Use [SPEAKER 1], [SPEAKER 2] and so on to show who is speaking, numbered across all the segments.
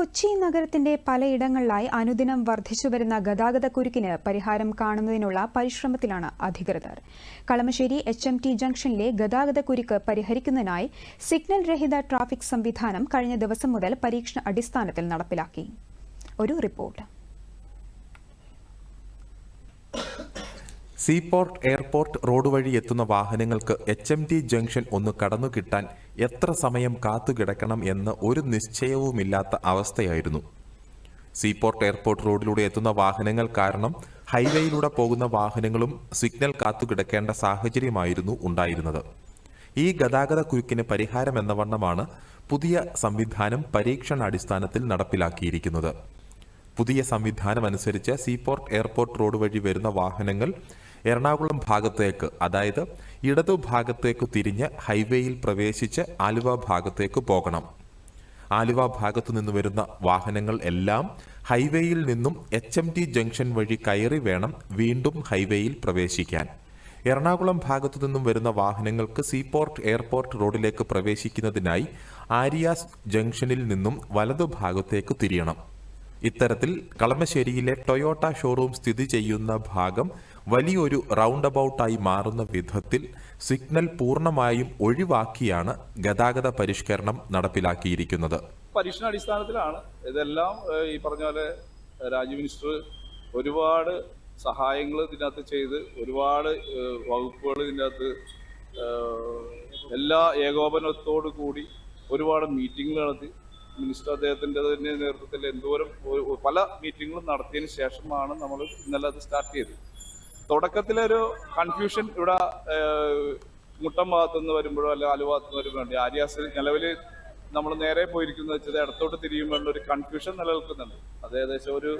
[SPEAKER 1] കൊച്ചി നഗരത്തിന്റെ പലയിടങ്ങളിലായി അനുദിനം വർദ്ധിച്ചുവരുന്ന ഗതാഗതക്കുരുക്കിന് പരിഹാരം കാണുന്നതിനുള്ള പരിശ്രമത്തിലാണ് അധികൃതർ. കളമശ്ശേരി എച്ച് എം ടി ജംഗ്ഷനിലെ ഗതാഗതക്കുരുക്ക് പരിഹരിക്കുന്നതിനായി സിഗ്നൽ രഹിത ട്രാഫിക് സംവിധാനം കഴിഞ്ഞ ദിവസം മുതൽ പരീക്ഷണ അടിസ്ഥാനത്തിൽ നടപ്പിലാക്കി. ഒരു റിപ്പോർട്ട്.
[SPEAKER 2] സീപോർട്ട് എയർപോർട്ട് റോഡ് വഴി എത്തുന്ന വാഹനങ്ങൾക്ക് എച്ച് എം ടി ജംഗ്ഷൻ ഒന്ന് കടന്നു കിട്ടാൻ എത്ര സമയം കാത്തുകിടക്കണം എന്ന് ഒരു നിശ്ചയവുമില്ലാത്ത അവസ്ഥയായിരുന്നു. സീപോർട്ട് എയർപോർട്ട് റോഡിലൂടെ എത്തുന്ന വാഹനങ്ങൾ കാരണം ഹൈവേയിലൂടെ പോകുന്ന വാഹനങ്ങളും സിഗ്നൽ കാത്തുകിടക്കേണ്ട സാഹചര്യമായിരുന്നു ഉണ്ടായിരുന്നത്. ഈ ഗതാഗത കുരുക്കിന് പരിഹാരം എന്ന വണ്ണമാണ് പുതിയ സംവിധാനം പരീക്ഷണാടിസ്ഥാനത്തിൽ നടപ്പിലാക്കിയിരിക്കുന്നത്. പുതിയ സംവിധാനം അനുസരിച്ച് സീപോർട്ട് എയർപോർട്ട് റോഡ് വഴി വരുന്ന വാഹനങ്ങൾ എറണാകുളം ഭാഗത്തേക്ക് അതായത് ഇടതു ഭാഗത്തേക്ക് തിരിഞ്ഞ് ഹൈവേയിൽ പ്രവേശിച്ച് ആലുവ ഭാഗത്തേക്ക് പോകണം. ആലുവ ഭാഗത്തു നിന്ന് വരുന്ന വാഹനങ്ങൾ എല്ലാം ഹൈവേയിൽ നിന്നും എച്ച് എം ടി ജംഗ്ഷൻ വഴി കയറി വേണം വീണ്ടും ഹൈവേയിൽ പ്രവേശിക്കാൻ. എറണാകുളം ഭാഗത്തു നിന്നും വരുന്ന വാഹനങ്ങൾക്ക് സീപോർട്ട് എയർപോർട്ട് റോഡിലേക്ക് പ്രവേശിക്കുന്നതിനായി ആരിയാസ് ജംഗ്ഷനിൽ നിന്നും വലതു ഭാഗത്തേക്ക് തിരിയണം. ഇത്തരത്തിൽ കളമശ്ശേരിയിലെ ടൊയോട്ട ഷോറൂം സ്ഥിതി ചെയ്യുന്ന ഭാഗം വലിയൊരു റൗണ്ട് അബൌട്ടായി മാറുന്ന വിധത്തിൽ സിഗ്നൽ പൂർണമായും ഒഴിവാക്കിയാണ് ഗതാഗത പരിഷ്കരണം നടപ്പിലാക്കിയിരിക്കുന്നത്.
[SPEAKER 3] പരീക്ഷണാടിസ്ഥാനത്തിലാണ് ഇതെല്ലാം ഈ പറഞ്ഞ പോലെ രാജ്യ മിനിസ്റ്റർ ഒരുപാട് സഹായങ്ങൾ ഇതിനകത്ത് ചെയ്ത് ഒരുപാട് വകുപ്പുകൾ ഇതിനകത്ത് എല്ലാ ഏകോപനത്തോടു കൂടി ഒരുപാട് മീറ്റിംഗുകൾ നടത്തി. മിനിസ്റ്റർ അദ്ദേഹത്തിന്റെ തന്നെ നേതൃത്വത്തിൽ എന്തോരം പല മീറ്റിങ്ങുകളും നടത്തിയതിന് ശേഷമാണ് നമ്മൾ ഇന്നലെ അത് സ്റ്റാർട്ട് ചെയ്തത്. തുടക്കത്തിലൊരു കൺഫ്യൂഷൻ ഇവിടെ മുട്ടം ഭാഗത്തുനിന്ന് വരുമ്പോഴോ അല്ലെങ്കിൽ ആലു ഭാഗത്തുനിന്ന് വരുമ്പോഴോ ആര്യാസ് നിലവിൽ നമ്മൾ നേരെ പോയിരിക്കുന്നത് വെച്ചത് ഇടത്തോട്ട് തിരിയുമ്പോൾ ഒരു കൺഫ്യൂഷൻ നിലനിൽക്കുന്നുണ്ട്. അത് ഏകദേശം ഒരു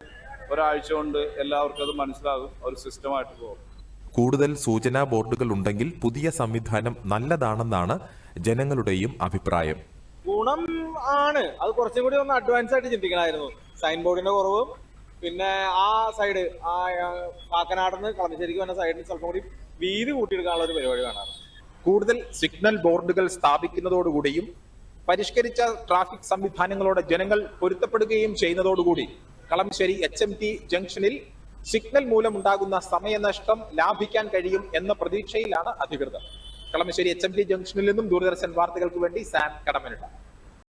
[SPEAKER 3] ഒരാഴ്ച കൊണ്ട് എല്ലാവർക്കും അത് മനസ്സിലാകും ഒരു സിസ്റ്റമായിട്ട് പോകും.
[SPEAKER 2] കൂടുതൽ സൂചനാ ബോർഡുകൾ ഉണ്ടെങ്കിൽ പുതിയ സംവിധാനം നല്ലതാണെന്നാണ് ജനങ്ങളുടെയും അഭിപ്രായം.
[SPEAKER 4] ഗുണം ആണ്. അത് കുറച്ചും കൂടി ഒന്ന് അഡ്വാൻസ് ആയിട്ട് ചിന്തിക്കണമായിരുന്നു. സൈൻ ബോർഡിന്റെ കുറവും പിന്നെ ആ സൈഡ് ആ പാക്കനാടന്ന് കളമശ്ശേരിക്ക് വന്ന സൈഡിന് സ്വല്പം കൂടി വീതി കൂട്ടിയെടുക്കാനുള്ള ഒരു പരിപാടി വേണം
[SPEAKER 5] കൂടുതൽ സിഗ്നൽ ബോർഡുകൾ സ്ഥാപിക്കുന്നതോടുകൂടിയും പരിഷ്കരിച്ച ട്രാഫിക് സംവിധാനങ്ങളോടെ ജനങ്ങൾ പൊരുത്തപ്പെടുകയും ചെയ്യുന്നതോടുകൂടി കളമശ്ശേരി എച്ച് എം ടി ജംഗ്ഷനിൽ സിഗ്നൽ മൂലമുണ്ടാകുന്ന സമയനഷ്ടം ലാഭിക്കാൻ കഴിയും എന്ന പ്രതീക്ഷയിലാണ് അധികൃതർ. കളമശ്ശേരി എച്ച് എം ടി ജംഗ്ഷനിൽ നിന്നും ദൂരദർശൻ വാർത്തകൾക്ക് വേണ്ടി സാം കടമനിട്ട.